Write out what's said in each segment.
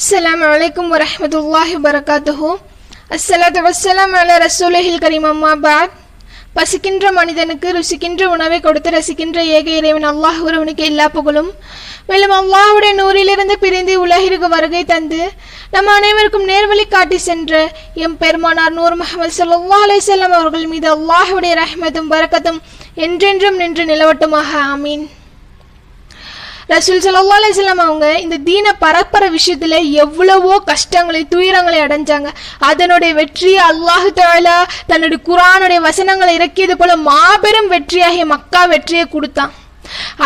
அஸ்லாம் வலைக்கம் வரமத்துல்லாஹி வரகாத்துஹூ அஸ்ஸலாத்து வசலாம் அல ரசூலஹில் கரீம் அம்மாபாத் பசிக்கின்ற மனிதனுக்கு ருசிக்கின்ற உணவை கொடுத்து ரசிக்கின்ற ஏக இறைவன் அல்லாஹ் ஒருவனுக்கு எல்லா புகழும். மேலும் அல்லாஹுடைய நூறிலிருந்து பிரிந்து உலகிற்கு வருகை தந்து நம் அனைவருக்கும் நேர்வழி காட்டி சென்ற எம் பெருமானார் நூர் முகமது சல்லா அலிசல்லாம் அவர்கள் மீது அல்லாஹுடைய ரஹ்மத்தும் வரக்கத்தும் என்றென்றும் நின்று நிலவட்டுமாக. ஆமீன். ரசூல் சல்லா அலிஸ்லாம் அவங்க இந்த தீன பரப்புற விஷயத்துல எவ்வளவோ கஷ்டங்களை துயரங்களை அடைஞ்சாங்க. அதனுடைய வெற்றியை அல்லாஹு தாலா தன்னுடைய குரானுடைய வசனங்களை இறக்கியது போல மாபெரும் வெற்றியாகிய மக்கா வெற்றியை கொடுத்தான்.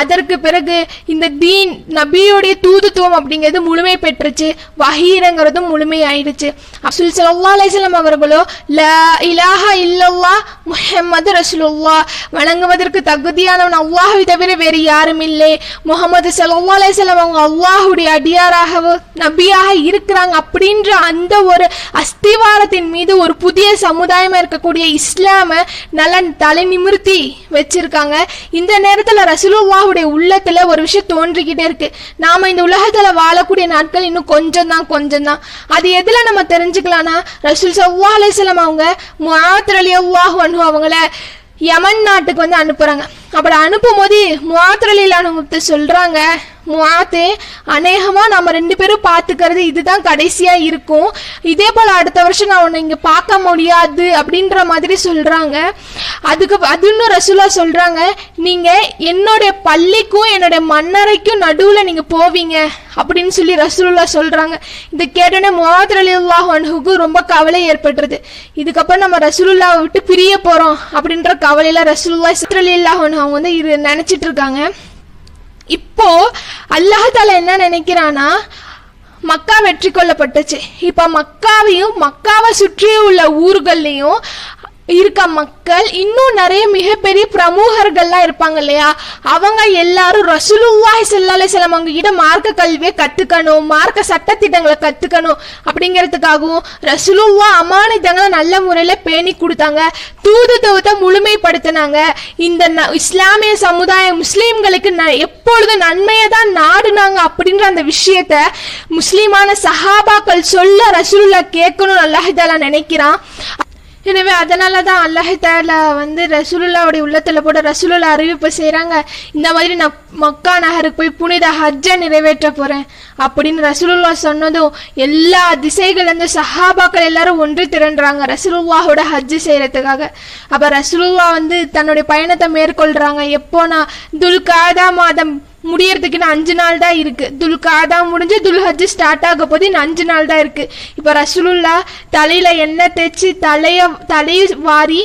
அதற்கு பிறகு இந்த தீன் நபியுடைய தூதுத்துவம் அப்படிங்கிறது முழுமை பெற்றுச்சு வஹீரங்கிறதும் முழுமை ஆயிடுச்சு அப்துல் சல்லா அலிஸ்லாம் அவர்களோ ல இலாஹா இல்லல்லா முஹம்மது ரசூலுல்லா வணங்குவதற்கு தகுதியானவன் அல்லாஹை தவிர வேறு யாரும் இல்லை. முகமது சல்லா அலிஸ்லாம் அவங்க அல்லாஹுடைய அடியாராகவோ நபியாக இருக்கிறாங்க அப்படின்ற அந்த ஒரு அஸ்திவாரத்தின் மீது ஒரு புதிய சமுதாயமா இருக்கக்கூடிய இஸ்லாம நல்லா தலை நிமிர்த்தி வச்சிருக்காங்க. இந்த நேரத்துல சிலுவாவுடைய உள்ளத்துல ஒரு விஷயம் தோன்றிக்கிட்டே இருக்கு. நாம இந்த உலகத்துல வாழக்கூடிய நாட்கள் இன்னும் கொஞ்சம் தான் கொஞ்சம் தான் அது எதுல நம்ம தெரிஞ்சுக்கலாம்னா ரசூல் சவ்வா அலிஸ்லாம் அவங்க முஆத் ரலியல்லாஹு அவங்கள யமன் நாட்டுக்கு வந்து அனுப்புறாங்க. அப்படி அனுப்பும் போது அனுபவத்தை சொல்றாங்க முஆத்தே அநேகமாக நம்ம ரெண்டு பேரும் பார்த்துக்கிறது இதுதான் கடைசியாக இருக்கும். இதே போல் அடுத்த வருஷம் நான் உன்னை இங்கே பார்க்க முடியாது அப்படின்ற மாதிரி சொல்கிறாங்க அதுக்கு அது இன்னும் ரசூலா சொல்கிறாங்க நீங்கள் என்னுடைய பள்ளிக்கும் என்னுடைய மன்னரைக்கும் நடுவில் நீங்கள் போவீங்க அப்படின்னு சொல்லி ரசூலுல்லா சொல்கிறாங்க இதை கேட்டோன்னே முகமது அலி அல்லாஹனுக்கு ரொம்ப கவலை ஏற்பட்டுருது. இதுக்கப்புறம் நம்ம ரசூலுல்லாவை விட்டு பிரிய போகிறோம் அப்படின்ற கவலையில் ரசூலுல்லா சித்ரலி அல்லாஹன் அவங்க வந்து இது நினச்சிட்டு இருக்காங்க. இப்போ அல்லாஹால என்ன நினைக்கிறானா மக்கா வெற்றி கொள்ளப்பட்டுச்சு இப்ப மக்காவையும் மக்காவை சுற்றி உள்ள ஊர்கள்லையும் இருக்க மக்கள் இன்னும் நிறைய மிகப்பெரிய பிரமுகர்கள்லாம் இருப்பாங்க இல்லையா? அவங்க எல்லாரும் ரசூலுல்லாஹி செல்லாலே செல்லம் அவங்க கிட்ட மார்க்க கல்வியை கத்துக்கணும் மார்க்க சட்டத்திட்டங்களை கத்துக்கணும் அப்படிங்கிறதுக்காகவும் ரசூலுல்லா அமானிதங்களை நல்ல முறையில பேணி கொடுத்தாங்க. தூதுத்துவத்தை முழுமைப்படுத்தினாங்க. இந்த ந- இஸ்லாமிய சமுதாய முஸ்லீம்களுக்கு ந- எப்பொழுதும் நன்மையை தான் நாடுனாங்க அப்படின்ற அந்த விஷயத்த முஸ்லீமான சஹாபாக்கள் சொல்ல ரசூலுல்லா கேட்கணும் அல்லாஹாலா நினைக்கிறான். எனவே அதனால தான் அல்லாஹாலா வந்து ரசூலுல்லாவுடைய உள்ளத்தில் போட ரசூலுல்லா அறிவிப்பு செய்கிறாங்க இந்த மாதிரி நான் மக்கா நகருக்கு போய் புனித ஹஜ்ஜை நிறைவேற்ற போகிறேன் அப்படின்னு ரசூலுல்லா சொன்னதும் எல்லா திசைகள்லேருந்து சஹாபாக்கள் எல்லாரும் ஒன்று திரண்டுறாங்க ரசூலுல்லாவோட ஹஜ்ஜு செய்கிறதுக்காக அப்போ ரசூலுல்லா வந்து தன்னுடைய பயணத்தை மேற்கொள்றாங்க. எப்போனா துல்காதா மாதம் முடியறதுக்கு இன்னும் அஞ்சு நாள் தான் இருக்கு. துல் காதா முடிஞ்சு துல்ஹஜ் ஸ்டார்ட் ஆக போது இன்னும் அஞ்சு நாள் தான் இருக்கு. இப்போ ரசூலுல்லா தலையில எண்ணெய் தேய்ச்சி தலைய தலையை வாரி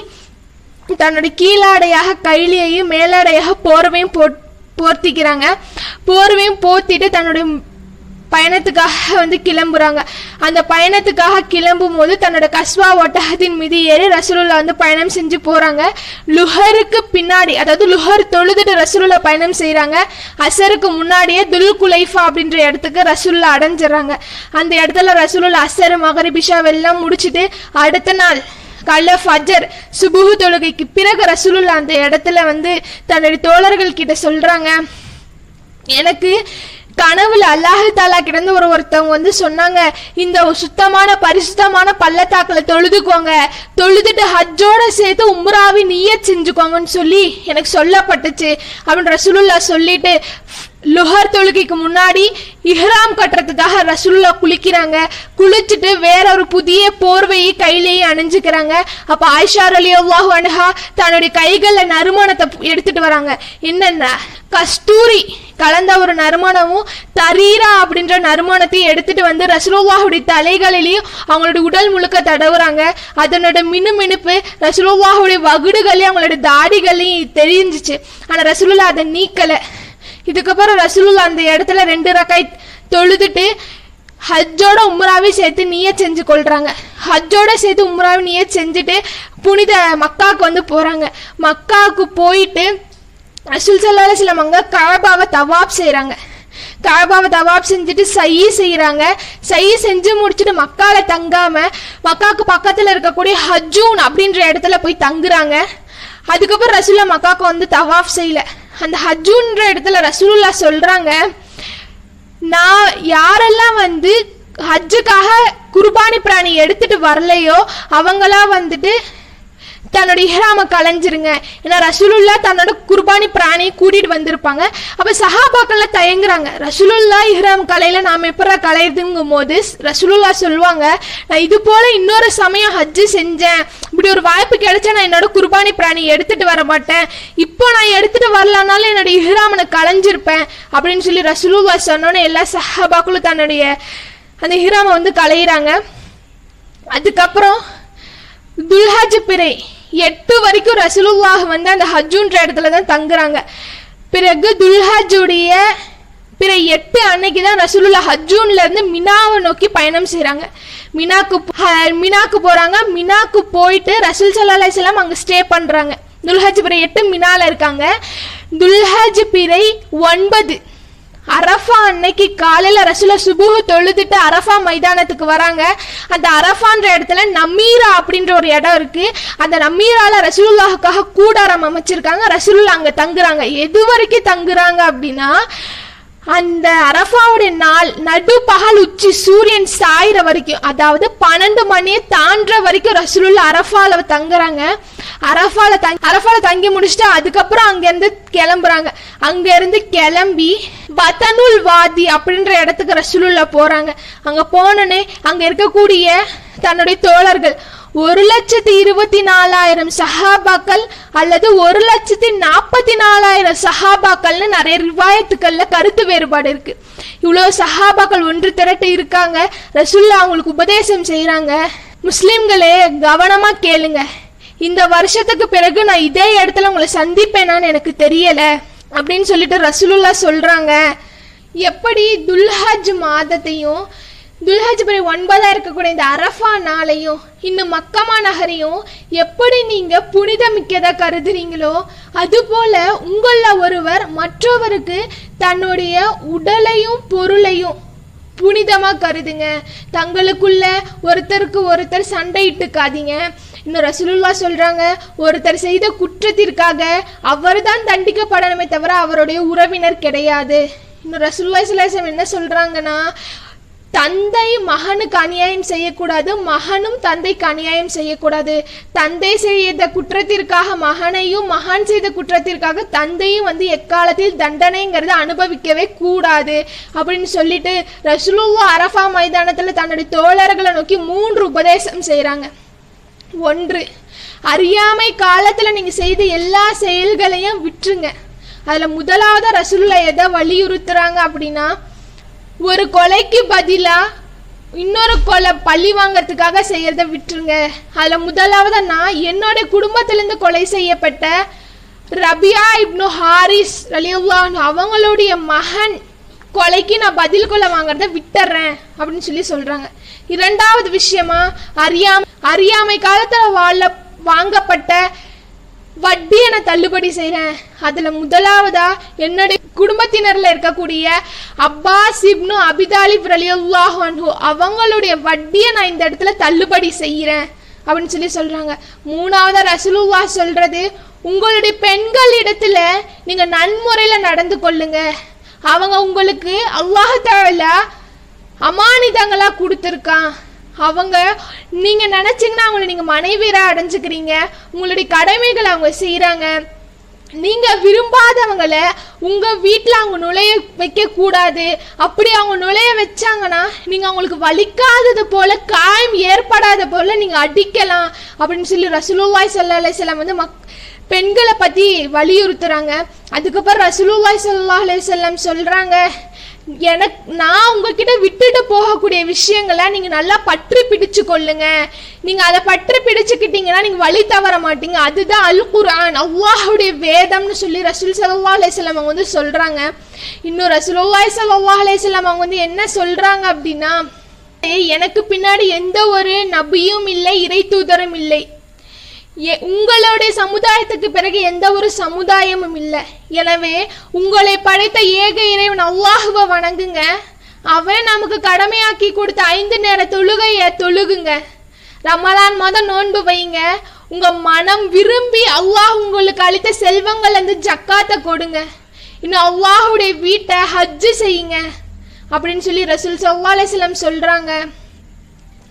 தன்னுடைய கீழாடையாக கைலியையும் மேலாடையாக போர்வையும் போட் போர்த்திக்கிறாங்க. போர்வையும் போர்த்திட்டு தன்னுடைய பயணத்துக்காக வந்து கிளம்புறாங்க. அந்த பயணத்துக்காக கிளம்பும் போது தன்னோட கஸ்வா ஒட்டகத்தின் மீது ஏறி ரசூலுல்லா வந்து பயணம் செஞ்சு போறாங்க. லுஹருக்கு பின்னாடி அதாவது லுஹர் தொழுதுட்டு ரசூலுல்லா பயணம் செய்கிறாங்க அசருக்கு முன்னாடியே துல் குலைஃபா அப்படின்ற இடத்துக்கு ரசூலுல்லா அடைஞ்சிடறாங்க. அந்த இடத்துல ரசூலுல்லா அசர் மகரிபிஷா எல்லாம் முடிச்சிட்டு அடுத்த நாள் காலைல ஃபஜர் சுபுகு தொழுகைக்கு பிறகு ரசூலுல்லா அந்த இடத்துல வந்து தன்னுடைய தோழர்கள் கிட்ட சொல்றாங்க. எனக்கு கனவுல அல்லாஹ் தாலா கிடந்து ஒரு ஒருத்தவங்க வந்து சொன்னாங்க இந்த சுத்தமான பரிசுத்தமான பள்ளத்தாக்குல தொழுதுக்கோங்க. தொழுதுட்டு ஹஜ்ஜோட சேர்த்து உம்ராவி நீய செஞ்சுக்கோங்கன்னு சொல்லி எனக்கு சொல்லப்பட்டுச்சு. அப்படின்னு ரசூலுல்லா சொல்லிட்டு லுஹர் தொழுகைக்கு முன்னாடி இஹ்ராம் கட்டுறதுக்காக ரசூலுல்லா குளிக்கிறாங்க. குளிச்சுட்டு வேற ஒரு புதிய போர்வையை கையிலேயே அணிஞ்சுக்கிறாங்க. அப்ப ஆயிஷா அலி அல்லாஹு அனுஹா தன்னுடைய கைகள்ல நறுமணத்தை எடுத்துட்டு வராங்க. என்னென்ன கஸ்தூரி கலந்த ஒரு நறுமணமும் தரீரா அப்படின்ற நறுமணத்தையும் எடுத்துட்டு வந்து ரசூலுல்லாஹுடைய தலைகளிலையும் அவங்களுடைய உடல் முழுக்க தடவுறாங்க. அதனோட மினுமினுப்பு ரசூலுல்லாஹுடைய வகுடுகளையும் அவங்களுடைய தாடிகளையும் தெரிஞ்சிச்சு. ஆனா ரசூலுல்லா அதை நீக்கலை. இதுக்கப்புறம் ரசூலுல்லா அந்த இடத்துல ரெண்டு ரக்காய் தொழுதுட்டு ஹஜ்ஜோட உம்ராவை சேர்த்து நீயே செஞ்சு கொள்றாங்க. ஹஜ்ஜோட சேர்த்து உம்ராவை நீயே செஞ்சுட்டு புனித மக்காவுக்கு வந்து போறாங்க. மக்காவுக்கு போயிட்டு ரசூல் சல்லால சில மங்க காபாவை தவாப் செய்கிறாங்க காபாவை தவாப் செஞ்சுட்டு சையி செய்கிறாங்க சையி செஞ்சு முடிச்சுட்டு மக்கால தங்காம மக்காவுக்கு பக்கத்துல இருக்கக்கூடிய ஹஜ்ஜூன் அப்படின்ற இடத்துல போய் தங்குறாங்க. அதுக்கப்புறம் ரசூல்லா மக்காவுக்கு வந்து தவாப் செய்யல. அந்த ஹஜ்ஜுன்ற இடத்துல ரசூலுல்லா சொல்றாங்க நான் யாரெல்லாம் வந்து ஹஜ்ஜுக்காக குர்பானி பிராணி எடுத்துட்டு வரலையோ அவங்களா வந்துட்டு தன்னோட இஹ்ராம கலைஞ்சிருங்க ஏன்னா ரசூலுல்லா தன்னோட குர்பானி பிராணியை கூட்டிட்டு வந்திருப்பாங்க. அப்ப சஹாபாக்கள்ல தயங்குறாங்க. ரசூலுல்லா இஹ்ராம் கலையில நாம எப்படா கலையுதுங்கும் போது ரசூலுல்லா சொல்லுவாங்க நான் இது போல இன்னொரு சமயம் ஹஜ்ஜு செஞ்சேன். இப்படி ஒரு வாய்ப்பு கிடைச்சா நான் என்னோட குர்பானி பிராணி எடுத்துட்டு வர மாட்டேன். இப்போ நான் எடுத்துட்டு வரலனாலும் என்னோட இஹ்ராமனை கலைஞ்சிருப்பேன் அப்படின்னு சொல்லி ரசூலுல்லா சொன்னோன்னே எல்லா சஹாபாக்களும் தன்னுடைய அந்த இஹ்ராமை வந்து கலையிறாங்க அதுக்கப்புறம் துல்ஹாஜ் பிறை. எட்டு வரைக்கும் ரசூலுல்லாஹ் வந்து அந்த ஹஜ்ஜுன்ற இடத்துல தான் தங்குறாங்க. பிறகு துல்ஹஜுடைய பிற எட்டு அன்னைக்கு தான் ரசூலுல்லா ஹஜ்ஜூன்ல இருந்து மினாவை நோக்கி பயணம் செய்கிறாங்க மினாக்கு மினாக்கு போகிறாங்க மினாக்கு போயிட்டு ரசூல் சல்லா அலிஸ்லாம் அங்கே ஸ்டே பண்ணுறாங்க துல்ஹஜ் பிறை எட்டு மினால இருக்காங்க. துல்ஹஜ் பிறை ஒன்பது அரஃபா அன்னைக்கு காலையில ரசுல சுபுஹ தொழுதுட்டு அரஃபா மைதானத்துக்கு வராங்க. அந்த அரஃபான்ற இடத்துல நமீரா அப்படின்ற ஒரு இடம் இருக்கு. அந்த நமீரால ரசூலுல்லாஹுக்காக கூடாரம் அமைச்சிருக்காங்க. ரசூலுல்லா அங்க தங்குறாங்க. எது வரைக்கும் தங்குறாங்க அப்படின்னா அந்த அரஃபாவுடைய நாள் நடு பகல் உச்சி சூரியன் சாயிற வரைக்கும் அதாவது பன்னெண்டு மணியை தாண்டுற வரைக்கும் ரசூலுல்லா அரஃபால தங்குறாங்க. அரஃபால தங்கி அரஃபால தங்கி முடிச்சுட்டு அதுக்கப்புறம் அங்கேருந்து கிளம்புறாங்க. அங்க இருந்து கிளம்பி பத்தனுல் வாதி அப்படின்ற இடத்துக்கு ரசூலுல்லா போறாங்க. அங்க போனோடனே அங்க இருக்கக்கூடிய தன்னுடைய தோழர்கள் ஒரு லட்சத்தி இருபத்தி நாலாயிரம் சஹாபாக்கள் அல்லது ஒரு லட்சத்தி நாற்பத்தி நாலாயிரம் சஹாபாக்கள்னு நிறைய ரிவாயத்துக்கள்ல கருத்து வேறுபாடு இருக்கு. இவ்வளோ சஹாபாக்கள் ஒன்று திரட்டு இருக்காங்க. ரசுல்லா அவங்களுக்கு உபதேசம் செய்கிறாங்க முஸ்லிம்களே கவனமா கேளுங்க. இந்த வருஷத்துக்கு பிறகு நான் இதே இடத்துல உங்களை சந்திப்பேனான்னு எனக்கு தெரியல அப்படின்னு சொல்லிட்டு ரசூலுல்லா சொல்றாங்க. எப்படி துல்ஹஜ் மாதத்தையும் துல்ஹஜ்பரி பிறை ஒன்பதா இருக்கக்கூடிய இந்த அரஃபா நாளையும் இன்னும் மக்கமா நகரையும் எப்படி நீங்க புனிதமிக்கதா கருதுறீங்களோ அதுபோல உங்களில் ஒருவர் மற்றவருக்கு தன்னுடைய உடலையும் பொருளையும் புனிதமா கருதுங்க. தங்களுக்குள்ள ஒருத்தருக்கு ஒருத்தர் சண்டையிட்டுக்காதீங்க இன்னும் ரசூலுல்லா சொல்றாங்க ஒருத்தர் செய்த குற்றத்திற்காக அவர்தான் தண்டிக்கப்படணுமே தவிர அவருடைய உறவினர் கிடையாது. இன்னும் ரசூல்லா ஸல்லல்லாஹு என்ன சொல்றாங்கன்னா தந்தை மகனுக்கு அநியாயம் செய்யக்கூடாது மகனும் தந்தைக்கு அநியாயம் செய்யக்கூடாது. தந்தை செய்த குற்றத்திற்காக மகனையும் மகன் செய்த குற்றத்திற்காக தந்தையும் வந்து எக்காலத்தில் தண்டனைங்கிறத அனுபவிக்கவே கூடாது. அப்படின்னு சொல்லிட்டு ரசூலுல்லா அரஃபா மைதானத்தில் தன்னுடைய தோழர்களை நோக்கி மூன்று உபதேசம் செய்கிறாங்க ஒன்று அறியாமை காலத்தில் நீங்கள் செய்த எல்லா செயல்களையும் விட்டுருங்க. அதில் முதலாவது ரசூலுல்லா எதை வலியுறுத்துறாங்க அப்படின்னா ஒரு கொலைக்கு பதிலா இன்னொரு கொலை பழி வாங்கறதுக்காக செய்யறத விட்டுருங்க. அதுல முதலாவது நான் என்னோட குடும்பத்திலிருந்து கொலை செய்யப்பட்ட ரபியா இப்னு ஹாரிஸ் ரலியுல்லாஹு அவங்களுடைய மகன் கொலைக்கு நான் பதில் கொலை வாங்குறத விட்டுறேன் அப்படின்னு சொல்லி சொல்றாங்க. இரண்டாவது விஷயமா அறியாம அறியாமை காலத்துல வாழ வாங்கப்பட்ட வட்டியை நான் தள்ளுபடி செய்கிறேன் அதில் முதலாவதா என்னுடைய குடும்பத்தினரில் இருக்கக்கூடிய அப்பாஸ் இப்னு அபிதாலிப் ரலியல்லாஹு அன்ஹு அவங்களுடைய வட்டியை நான் இந்த இடத்துல தள்ளுபடி செய்கிறேன் அப்படின்னு சொல்லி சொல்றாங்க. மூணாவது ரசூலுல்லா சொல்றது உங்களுடைய பெண்கள் இடத்துல நீங்க நன்முறையில நடந்து கொள்ளுங்க. அவங்க உங்களுக்கு அல்லாஹால அமானிதங்களா கொடுத்துருக்கான். அவங்க நீங்க நினைச்சீங்கன்னா அவங்கள நீங்க மனைவியரா அடைஞ்சுக்கிறீங்க. உங்களுடைய கடமைகளை அவங்க செய்யறாங்க நீங்க விரும்பாதவங்கள உங்க வீட்டில் அவங்க நுழைய வைக்க கூடாது. அப்படி அவங்க நுழைய வச்சாங்கன்னா நீங்க அவங்களுக்கு வலிக்காதது போல காயம் ஏற்படாத போல நீங்க அடிக்கலாம் அப்படின்னு சொல்லி ரசூலுல்லாய் சல்லா செல்லம் வந்து மக் பெண்களை பத்தி வலியுறுத்துறாங்க. அதுக்கப்புறம் ரசூலுல்லாய் சல்லா அலைஹி வஸல்லம் சொல்றாங்க எனக்கு நான் உங்ககிட்ட விட்டுட்டு போகக்கூடிய விஷயங்களை நீங்க நல்லா பற்றி பிடிச்சு கொள்ளுங்க. நீங்க அதை பற்றி பிடிச்சுக்கிட்டீங்கன்னா நீங்க வழி தவற மாட்டீங்க. அதுதான் அல் குரான் அவ்வாஹுடைய வேதம்னு சொல்லி ரசூல் ஸல்லல்லாஹு அலைஹி அவங்க வந்து சொல்றாங்க. இன்னும் ரசூலுல்லாஹி ஸல்லல்லாஹு அலைஹி அவங்க வந்து என்ன சொல்றாங்க அப்படின்னா "ஏய், எனக்கு பின்னாடி எந்த ஒரு நபியும் இல்லை இறை தூதரும் இல்லை. உங்களுடைய சமுதாயத்துக்கு பிறகு எந்த ஒரு சமுதாயமும் இல்லை. எனவே உங்களை படைத்த ஏக இறைவன் அல்லாஹுவை வணங்குங்க. அவன் நமக்கு கடமையாக்கி கொடுத்த ஐந்து நேர தொழுகைய தொழுகுங்க. ரமலான் மாதம் நோன்பு வைங்க. உங்க மனம் விரும்பி அல்லாஹ் உங்களுக்கு அளித்த செல்வங்கள் வந்து ஜக்காத்தை கொடுங்க. இன்னும் அல்லாஹுடைய வீட்டை ஹஜ்ஜு செய்யுங்க. அப்படின்னு சொல்லி ரசூல் சல்லா அலிஸ்லாம் சொல்றாங்க.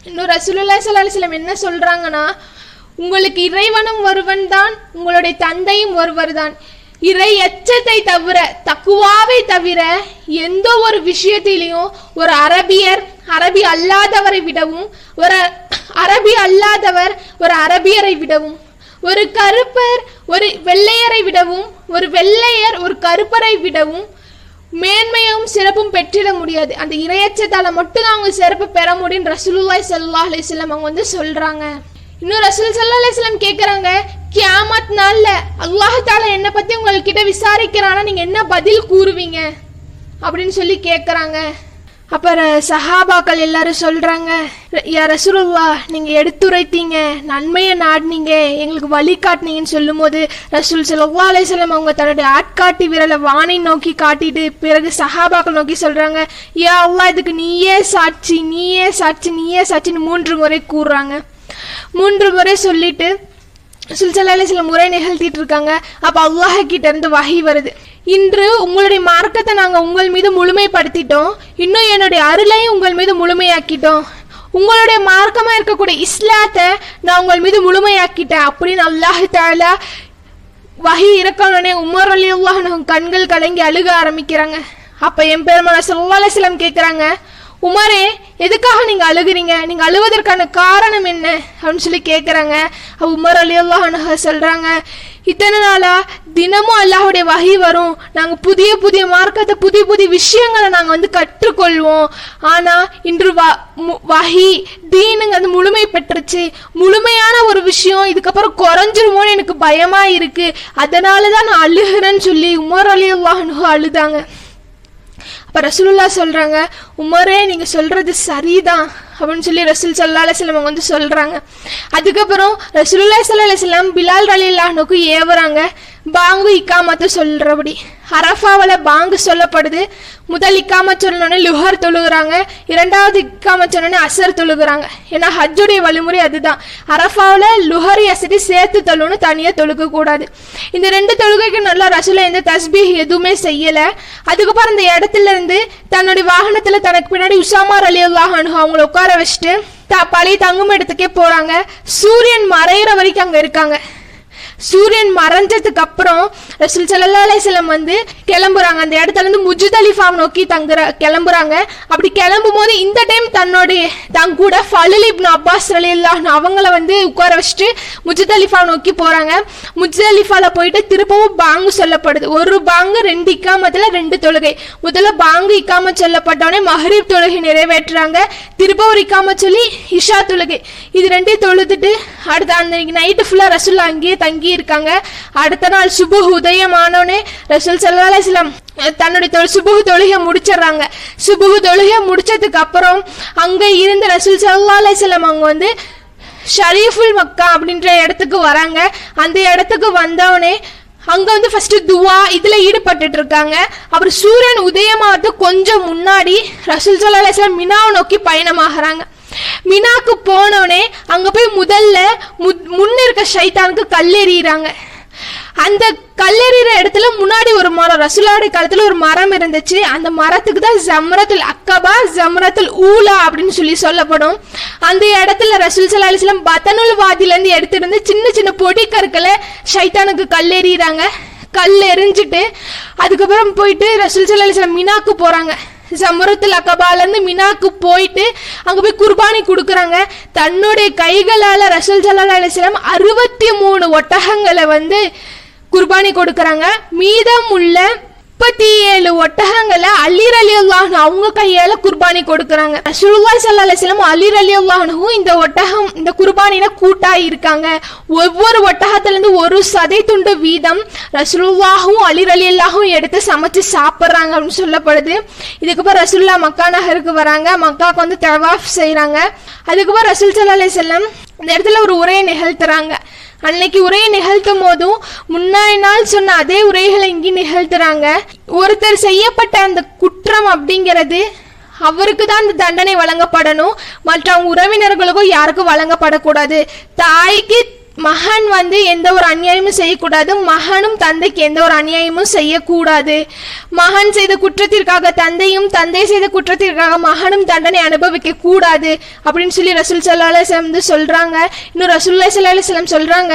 இன்னும் ரசூலுல்லா ஸல்லல்லாஹு அலைஹி என்ன சொல்றாங்கன்னா உங்களுக்கு இறைவனும் ஒருவன் தான் உங்களுடைய தந்தையும் ஒருவர் தான் இறை எச்சத்தை தவிர தக்குவாவை தவிர எந்த ஒரு விஷயத்திலையும் ஒரு அரபியர் அரபி அல்லாதவரை விடவும் ஒரு அரபி அல்லாதவர் ஒரு அரபியரை விடவும் ஒரு கருப்பர் ஒரு வெள்ளையரை விடவும் ஒரு வெள்ளையர் ஒரு கருப்பரை விடவும் மேன்மையும் சிறப்பும் பெற்றிட முடியாது. அந்த இரையச்சத்தால மட்டும்தான் அவங்க சிறப்பு பெற முடியும் ரசூலுல்லாய் ஸல்லல்லாஹு அலைஹி அவங்க வந்து சொல்றாங்க. இன்னும் ரசூல் சல்லா அலிஸ்லாம் கேட்குறாங்க கியாமத் நாளில் அல்லாஹால என்னை பற்றி பத்தி விசாரிக்கிறானா? நீங்கள் என்ன பதில் கூறுவீங்க? அப்படின்னு சொல்லி கேட்குறாங்க அப்புறம் சஹாபாக்கள் எல்லாரும் சொல்கிறாங்க யா ரசூலுல்லா நீங்கள் எடுத்துரைத்தீங்க நன்மையை நாடினீங்க எங்களுக்கு வழி காட்டினீங்கன்னு சொல்லும்போது ரசூல் சல்லா அலையம் அவங்க தன்னுடைய ஆட்காட்டி விரலை வானை நோக்கி காட்டிட்டு பிறகு சஹாபாக்கள் நோக்கி சொல்கிறாங்க யா அவ்வா இதுக்கு நீயே சாட்சி நீயே சாட்சி நீயே சாட்சின்னு மூன்று முறை கூறுறாங்க. மூன்று முறை சொல்லிட்டு சுல்சலால சில முறை நிகழ்த்திட்டு இருக்காங்க அப்ப அல்லாஹ கிட்ட இருந்து வகை வருது. இன்று உங்களுடைய மார்க்கத்தை நாங்க உங்கள் மீது முழுமைப்படுத்திட்டோம். இன்னும் என்னுடைய அருளையும் உங்கள் மீது முழுமையாக்கிட்டோம். உங்களுடைய மார்க்கமா இருக்கக்கூடிய இஸ்லாத்தை நான் உங்கள் மீது முழுமையாக்கிட்டேன் அப்படின்னு அல்லாஹு தாலா வகி இறக்கணுனே உமர் அலி அல்லாஹ் கண்கள் கலங்கி அழுக ஆரம்பிக்கிறாங்க. அப்ப என் பெருமான சொல்லா சிலம் உமரே எதுக்காக நீங்க அழுகுறீங்க? நீங்க அழுவதற்கான காரணம் என்ன? அப்படின்னு சொல்லி கேட்குறாங்க உமர் அலி அல்லாஹ் சொல்றாங்க இத்தனை நாளா தினமும் அல்லாஹுடைய வகை வரும். நாங்க புதிய புதிய மார்க்கத்தை புதிய புதிய விஷயங்களை நாங்க வந்து கற்றுக்கொள்வோம். ஆனா இன்று வ மு- வகை தீனுங்க முழுமை பெற்றுச்சு. முழுமையான ஒரு விஷயம் இதுக்கப்புறம் குறைஞ்சிருமோன்னு எனக்கு பயமா இருக்கு. அதனால தான் நான் அழுகிறேன்னு சொல்லி உமர் அலி அல்லாஹ் அழுதாங்க. அப்போ ரசூலுல்லா சொல்கிறாங்க உமரே நீங்கள் சொல்கிறது சரிதான். அப்படின்னு சொல்லி ரசூல் சல்லா அலிஸ்லாம் அவங்க வந்து சொல்கிறாங்க அதுக்கப்புறம் ரசூல்லா சல்லா அலிஸ்லாம் பிலால் அலி அல்லாஹ்னுக்கு ஏவுறாங்க. பாங்கு இக்காமத்து சொல்கிறபடி அரஃபாவில் பாங்கு சொல்லப்படுது. முதல் இக்காம சொன்னோடனே லுஹர் தொழுகிறாங்க. இரண்டாவது இக்காம சொன்னோடனே அசர் தொழுகிறாங்க. ஏன்னா ஹஜ்ஜுடைய வழிமுறை அதுதான். அரஃபாவில் லுஹரி அசரி சேர்த்து தொழுன்னு தனியாக தொழுகக்கூடாது. இந்த ரெண்டு தொழுகைக்கு நல்லா ரசூலை எந்த தஸ்பீஹ் எதுவுமே செய்யலை. அதுக்கப்புறம் அந்த இடத்துல இருந்து தன்னுடைய வாகனத்தில் தனக்கு பின்னாடி உஷாமா அலி அல்லாஹ் அவங்கள உட்கார வச்சுட்டு த பழைய தங்கும் இடத்துக்கே போறாங்க. சூரியன் மறையிற வரைக்கும் அங்க இருக்காங்க. சூரியன் மறைஞ்சதுக்கு அப்புறம் ரசூல் ஸல்லல்லாஹு செல்லம் வந்து கிளம்புறாங்க. அந்த இடத்துல இருந்து முஜ்தலிஃபா நோக்கி தங்குற கிளம்புறாங்க. அப்படி கிளம்பும் போது இந்த டைம் தன்னுடைய தன் கூட ஃபலுல் அப்பாஸ் ரலியல்லாஹு அவங்கள வந்து உட்கார வச்சுட்டு முஜ்தலிஃபா நோக்கி போறாங்க. முஜ்தலிஃபால போயிட்டு திருப்பவும் பாங்கு சொல்லப்படுது. ஒரு பாங்கு ரெண்டு இக்காமத்துல ரெண்டு தொழுகை. முதல்ல பாங்கு இக்காம சொல்லப்பட்டோடனே மஹரீப் தொழுகை நிறைவேற்றுறாங்க. திருப்ப ஒரு இக்காம சொல்லி இஷா தொழுகை. இது ரெண்டையும் தொழுதுட்டு அடுத்த அந்த நைட்டு ஃபுல்லா ரசுல்லா அங்கேயே தங்கி இருக்காங்க அடுத்த நாள் சுபுஹ் உதயமானோனே ரசூல் சல்லா அலிஸ்லாம் தன்னுடைய தொழில் சுபுகு தொழுகை முடிச்சிடுறாங்க. சுபுகு தொழுகை முடிச்சதுக்கு அப்புறம் அங்க இருந்த ரசூல் சல்லா அலிஸ்லாம் அவங்க வந்து ஷரீஃபுல் மக்கா அப்படின்ற இடத்துக்கு வராங்க. அந்த இடத்துக்கு வந்தவொடனே அங்க வந்து ஃபர்ஸ்ட் துவா இதுல ஈடுபட்டுட்டு இருக்காங்க. அப்புறம் சூரியன் உதயமாவது கொஞ்சம் முன்னாடி ரசூல் சல்லா அலிஸ்லாம் மினாவை நோக்கி பயணமாகறாங்க. மினாக்கு போனவனே அங்கே போய் முதல்ல மு- முன்ன இருக்க ஷைத்தானுக்கு கல்லெறிகிறாங்க அந்த கல்லெறிகிற இடத்துல முன்னாடி ஒரு மரம் ரசூலாவுடைய காலத்தில் ஒரு மரம் இருந்துச்சு. அந்த மரத்துக்கு தான் ஜம்ரத்துல் அக்கபா ஜம்ரத்துல் ஊலா அப்படின்னு சொல்லி சொல்லப்படும். அந்த இடத்துல ரசூல் சல்லா அலிஸ்லாம் பத்தனுல் வாதில இருந்து சின்ன சின்ன பொடி கற்களை ஷைத்தானுக்கு கல்லெறிகிறாங்க கல் எறிஞ்சிட்டு அதுக்கப்புறம் போயிட்டு ரசூல் சல்லா அலிஸ்லாம் மினாக்கு போகிறாங்க ஜமரத்துல் அக்கபாலேருந்து மினாக்கு போயிட்டு அங்கே போய் குர்பானி கொடுக்குறாங்க. தன்னுடைய கைகளால் ரசல் ஜலால் அலிஸ்லாம் அறுபத்தி மூணு ஒட்டகங்களை வந்து குர்பானி கொடுக்குறாங்க. மீதம் உள்ள முப்பத்தி ஏழு ஒட்டகங்களை அலிர் அலி அல்லாஹ் அவங்க கையால குர்பானி கொடுக்குறாங்க. ரசூலுல்லாஹி சல்லா அலிஸ்லாம் அலிர் அலி அல்லாஹனும் இந்த ஒட்டகம் இந்த குர்பானில கூட்டா இருக்காங்க. ஒவ்வொரு ஒட்டகத்துல இருந்து ஒரு சதை துண்டு வீதம் ரசூலுல்லாஹும் அலிர் அலி அல்லாஹும் எடுத்து சமைச்சு சாப்பிட்றாங்க அப்படின்னு சொல்லப்படுது. இதுக்கப்புறம் ரசூல்லா மக்கா நகருக்கு வராங்க. மக்காக்கு வந்து தவாஃப் செய்கிறாங்க அதுக்கப்புறம் ரசூல் சல்லா அலிஸ்லாம் இந்த இடத்துல ஒரு உரையை நிகழ்த்துறாங்க. அன்னைக்கு உரையை நிகழ்த்தும் போதும் முன்னாடி நாள் சொன்ன அதே உரைகளை இங்கே நிகழ்த்துறாங்க. ஒருத்தர் செய்யப்பட்ட அந்த குற்றம் அப்படிங்கிறது அவருக்கு தான் இந்த தண்டனை வழங்கப்படணும். மற்ற உறவினர்களுக்கும் யாருக்கும் வழங்கப்படக்கூடாது. தாய்க்கு மகன் வந்து எந்த ஒரு அநியாயமும் செய்யக்கூடாது மகனும் தந்தைக்கு எந்த ஒரு அநியாயமும் செய்யக்கூடாது. மகன் செய்த குற்றத்திற்காக தந்தையும் தந்தை செய்த குற்றத்திற்காக மகனும் தண்டனை அனுபவிக்க கூடாது அப்படின்னு சொல்லி ரசூல் சல்லா வந்து சொல்றாங்க. இன்னும் ரசூல்லா சல்லா சொல்றாங்க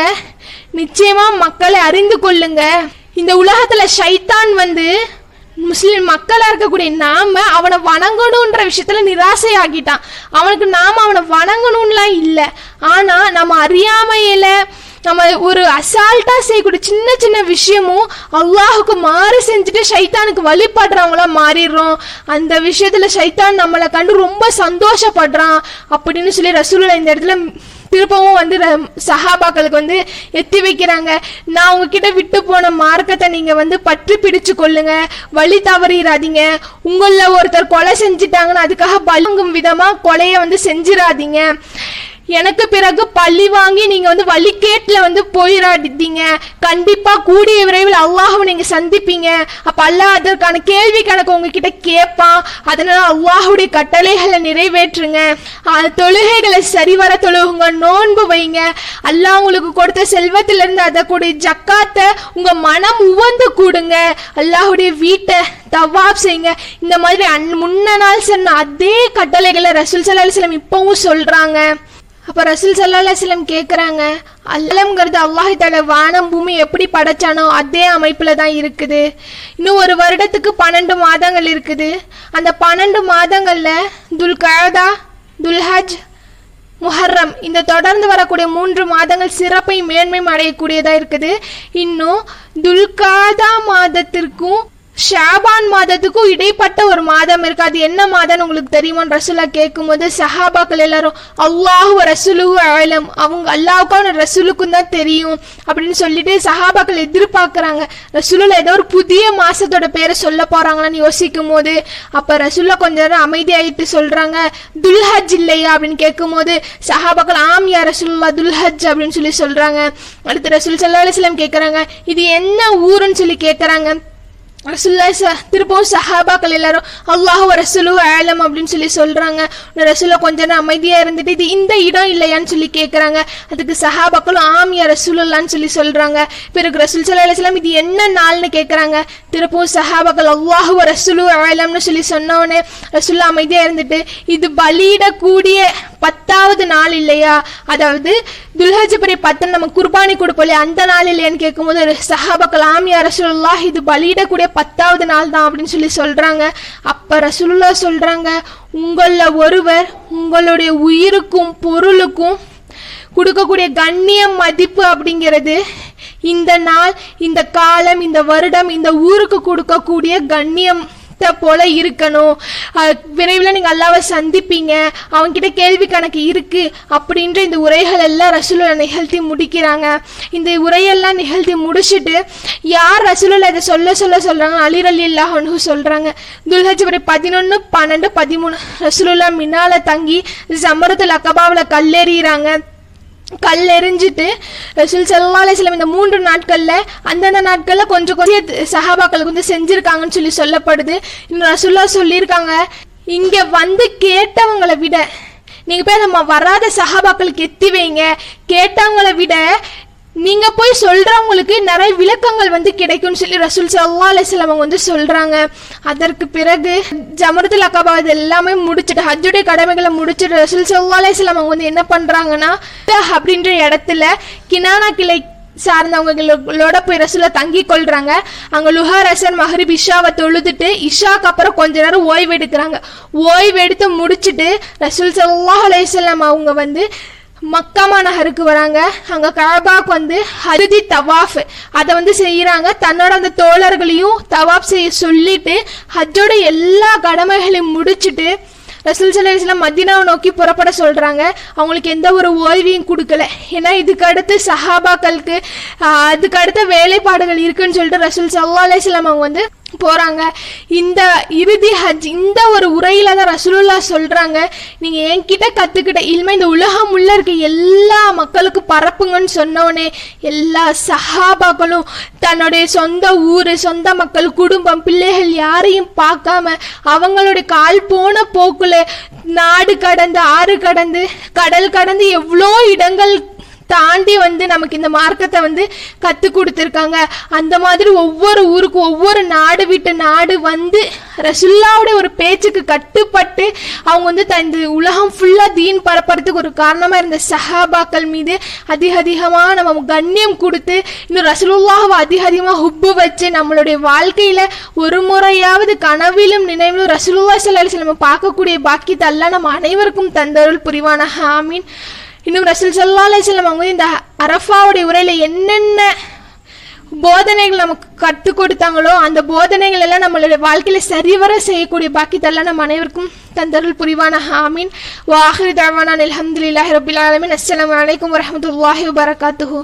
நிச்சயமா மக்களை அறிந்து கொள்ளுங்க. இந்த உலகத்துல ஷைத்தான் வந்து முஸ்லிம் மக்களாக இருக்கக்கூடிய நாம அவனை வணங்கணுன்ற விஷயத்துல நிராசை ஆகிட்டான் அவனுக்கு நாம அவனை வணங்கணும்லாம் இல்லை. ஆனா நம்ம அறியாமையில நம்ம ஒரு அசால்ட்டா செய்யக்கூடிய சின்ன சின்ன விஷயமும் அல்லாஹுக்கு மாறு செஞ்சுட்டு சைத்தானுக்கு வழிபடுறவங்களா மாறிடுறோம். அந்த விஷயத்துல சைத்தான் நம்மளை கண்டு ரொம்ப சந்தோஷப்படுறான் அப்படின்னு சொல்லி ரசூலில் இந்த இடத்துல திருப்பவும் வந்து சஹாபாக்களுக்கு வந்து எத்தி வைக்கிறாங்க. நான் உங்ககிட்ட விட்டு போன மார்க்கத்தை நீங்க வந்து பற்றி பிடிச்சு கொள்ளுங்க. வழி தவறிடாதீங்க உங்களில் ஒருத்தர் கொலை செஞ்சிட்டாங்கன்னு அதுக்காக பலிங்கும் விதமா கொலையை வந்து செஞ்சிடாதீங்க எனக்கு பிறகு பழி வாங்கி நீங்க வந்து வழிகேட்டில் வந்து போயிடாதீங்க கண்டிப்பா கூடிய விரைவில் அல்லாஹ்வை நீங்க சந்திப்பீங்க. அப்ப அல்லாஹ் அதற்கான கேள்வி கணக்கு உங்ககிட்ட கேட்பான் அதனால அல்லாஹுடைய கட்டளைகளை நிறைவேற்றுங்க. தொழுகைகளை சரிவர தொழுகுங்க நோன்பு வைங்க. அல்லாஹ் உங்களுக்கு கொடுத்த செல்வத்திலிருந்து இருந்து அதை கூடிய ஜக்காத்தை உங்க மனம் உவந்து கூடுங்க. அல்லாஹுடைய வீட்டை தவாப் செய்யுங்க. இந்த மாதிரி அன் முன்ன நாள் சொன்ன அதே கட்டளைகளை ரசூல் சல்லா அலிஸ்லாம் இப்பவும் சொல்றாங்க. அப்ப ரசூல் சல்லா சிலம் கேக்குறாங்க அல்லம்ங்கிறது அல்லாஹ் தஆலா வானம் பூமி எப்படி படைச்சானோ அதே அமைப்புல தான் இருக்குது. இன்னும் ஒரு வருடத்துக்கு பன்னெண்டு மாதங்கள் இருக்குது. அந்த பன்னெண்டு மாதங்கள்ல துல்கழதா துல்ஹஜ் முஹர்ரம் இந்த தொடர்ந்து வரக்கூடிய மூன்று மாதங்கள் சிறப்பை மேன்மையும் அடையக்கூடியதா இருக்குது. இன்னும் துல்காதா மாதத்திற்கும் ஷாபான் மாதத்துக்கும் இடைப்பட்ட ஒரு மாதம் இருக்கு. அது என்ன மாதம்னு உங்களுக்கு தெரியுமான்னு ரசூலா கேட்கும்போது சஹாபாக்கள் எல்லாரும் அல்லாஹு ரசூலு ஆலம் அவங்க அல்லாவுக்கும் ரசூலுக்கும் தான் தெரியும் அப்படின்னு சொல்லிட்டு சஹாபாக்கள் எதிர்பார்க்கறாங்க. ரசூலுல ஏதோ ஒரு புதிய மாசத்தோட பேரை சொல்ல போறாங்களான்னு யோசிக்கும் போது அப்ப ரசூலா கொஞ்ச நேரம் அமைதியாயிட்டு சொல்றாங்க துல்ஹஜ் இல்லையா? அப்படின்னு கேட்கும்போது சஹாபாக்கள் ஆம் யா துல்ஹஜ் அப்படின்னு சொல்லி சொல்றாங்க. அடுத்து ரசூல் சல்லா அலிஸ்லாம் கேட்கறாங்க இது என்ன ஊருன்னு சொல்லி கேட்கறாங்க ரசுல்லா ச திருப்பவும் சஹாபாக்கள் எல்லாரும் அல்லாஹ் ரசுலு ஆலம் அப்படின்னு சொல்லி சொல்றாங்க. ரசுல கொஞ்ச நேரம் அமைதியா இருந்துட்டு இது இந்த இடம் இல்லையான்னு சொல்லி கேட்கறாங்க அதுக்கு சஹாபாக்களும் ஆமியா ரசூலுல்லான்னு சொல்லி சொல்றாங்க. பிறகு ரசூல் சல்லா அலிஸ்லாம் இது என்ன நாள்னு கேட்கறாங்க திருப்பவும் சஹாபாக்கள் அல்லாஹ் ரசுலு ஆலம்னு சொல்லி சொன்ன ரசுல்லா அமைதியாக அமைதியா இருந்துட்டு இது பலியிடக்கூடிய பத்தாவது நாள் இல்லையா? அதாவது துல்ஹஜபுரி பத்து நம்ம குர்பானி கொடுப்போம் இல்லையா அந்த நாள் இல்லையான்னு கேட்கும்போது ஒரு சஹாபாக்கள் ஆமியா ரசூலுல்லாஹ் இது பலியிடக்கூடிய பத்தாவது நாள் தான் அப்படின்னு சொல்லி சொல்றாங்க. அப்ப ரசூலுல்லா சொல்றாங்க உங்களில் ஒருவர் உங்களுடைய உயிருக்கும் பொருளுக்கும் கொடுக்கக்கூடிய கண்ணியம் மதிப்பு அப்படிங்கிறது இந்த நாள் இந்த காலம் இந்த வருடம் இந்த ஊருக்கு கொடுக்கக்கூடிய கண்ணியம். போல இருக்கணும். விரைவில் நீங்க அல்லாவை சந்திப்பீங்க. அவன்கிட்ட கேள்வி கணக்கு இருக்கு அப்படின்ற இந்த உரைகள் எல்லாம் ரசூலோட நிகழ்த்தி முடிக்கிறாங்க. இந்த உரையெல்லாம் நிகழ்த்தி முடிச்சிட்டு யார் ரசூலில் இதை சொல்ல சொல்ல சொல்கிறாங்க அலிர் அலி இல்லாஹனு சொல்றாங்க. துல்ஹஜ் பதினொன்று பன்னெண்டு பதிமூணு ரசூலுல்லா மின்னால தங்கி ஜமரத்துல் அக்கபாவில் கல்லெறிகிறாங்க கல் எரிஞ்சிட்டு ரசூல் சல்லா அலிஸ்லாம் இந்த மூன்று நாட்களில் அந்தந்த நாட்களில் கொஞ்சம் கொஞ்சம் சஹாபாக்களுக்கு வந்து செஞ்சுருக்காங்கன்னு சொல்லி சொல்லப்படுது. இன்னும் ரசூல்லா சொல்லியிருக்காங்க. இங்கே வந்து கேட்டவங்களை விட நீங்கள் போய் நம்ம வராத சஹாபாக்களுக்கு எத்தி வைங்க. கேட்டவங்களை விட நீங்க போய் சொல்றவங்களுக்கு நிறைய விளக்கங்கள் வந்து கிடைக்கும்னு சொல்லி ரசூல் சல்லா அலிஸ்லாம் அவங்க வந்து சொல்றாங்க. அதற்கு பிறகு ஜமரத்துல் அக்காபா இது எல்லாமே முடிச்சுட்டு ஹஜ்ஜுடைய கடமைகளை முடிச்சுட்டு ரசூல் சல்லா அலிஸ்லாம் அவங்க வந்து என்ன பண்றாங்கன்னா அப்படின்ற இடத்துல கினானா கிளை சார்ந்தவங்களோட போய் ரசூல தங்கி கொள்றாங்க. அங்க லுஹா ரசன் மஹரிப் இஷாவை தொழுதுட்டு இஷாக்கு அப்புறம் கொஞ்ச நேரம் ஓய்வு எடுக்கிறாங்க. ஓய்வு எடுத்து முடிச்சுட்டு ரசூல் சல்லாஹ் அலையம் அவங்க வந்து மக்காமா நகருக்கு வராங்க. அங்க கபாக்கு வந்து ஹருதி தவாஃப். அதை வந்து செய்யறாங்க தன்னோட அந்த தோழர்களையும் தவாப் செய்ய சொல்லிட்டு ஹஜ்ஜோட எல்லா கடமைகளையும் முடிச்சுட்டு ரசூல் சல்லா மதினாவை மதீனாவை நோக்கி புறப்பட சொல்கிறாங்க அவங்களுக்கு எந்த ஒரு ஓய்வையும் கொடுக்கல. ஏன்னா இதுக்கு அடுத்து சஹாபாக்களுக்கு அதுக்கு அடுத்த வேலைப்பாடுகள் இருக்குன்னு சொல்லிட்டு ரசூல் சல்லா அலிஸ்லாம் அவங்க வந்து போகிறாங்க இந்த இறுதி ஹஜ் இந்த ஒரு உரையில் தான் ரசூலுல்லா சொல்கிறாங்க நீங்கள் என்கிட்ட கற்றுக்கிட்ட இனிமேல் இந்த உலகம் உள்ள இருக்க எல்லா மக்களுக்கும் பரப்புங்கன்னு சொன்னோடனே எல்லா சஹாபாக்களும் தன்னுடைய சொந்த ஊர் சொந்த மக்கள் குடும்பம் பிள்ளைகள் யாரையும் பார்க்காம அவங்களுடைய கால் போன போக்கில் நாடு கடந்து ஆறு கடந்து கடல் கடந்து எவ்வளோ இடங்கள் தாண்டி வந்து நமக்கு இந்த மார்க்கத்தை வந்து கத்து கொடுத்துருக்காங்க. அந்த மாதிரி ஒவ்வொரு ஊருக்கும் ஒவ்வொரு நாடு விட்டு நாடு வந்து ரசுல்லாவுடைய ஒரு பேச்சுக்கு கட்டுப்பட்டு அவங்க வந்து தந்து உலகம் ஃபுல்லாக தீன் பரப்புறதுக்கு ஒரு காரணமாக இருந்த சஹாபாக்கள் மீது அதிக அதிகமாக நம்ம கண்ணியம் கொடுத்து இன்னும் ரசூலுல்லாஹ்வை அதிக அதிகமாக ஹுப்பு வச்சு நம்மளுடைய வாழ்க்கையில் ஒரு முறையாவது கனவிலும் நினைவிலும் ரசுல்லா ஸல்லல்லாஹு நம்ம பார்க்கக்கூடிய பாக்கியத்தை எல்லாம் நம்ம அனைவருக்கும் தந்தருள் புரிவான ஹாமீன் இன்னும் ரசல் ஸல்லல்லாஹு அலைஹி அவங்க வந்து இந்த அரஃபாவுடைய உரையில என்னென்ன போதனைகள் நமக்கு கற்றுக் கொடுத்தாங்களோ அந்த போதனைகள் எல்லாம் நம்மளுடைய வாழ்க்கையில சரிவர செய்யக்கூடிய பாக்கியத்தெல்லாம் நம்ம அனைவருக்கும் தந்தருள் புரிவான. ஹாமீன் வாஹிர் தாவானா அல்ஹம்துலில்லாஹி ரபில் ஆலமீன். அஸ்ஸலாமு அலைக்கும் வரஹ்மத்துல்லாஹி வபரகாத்துஹு.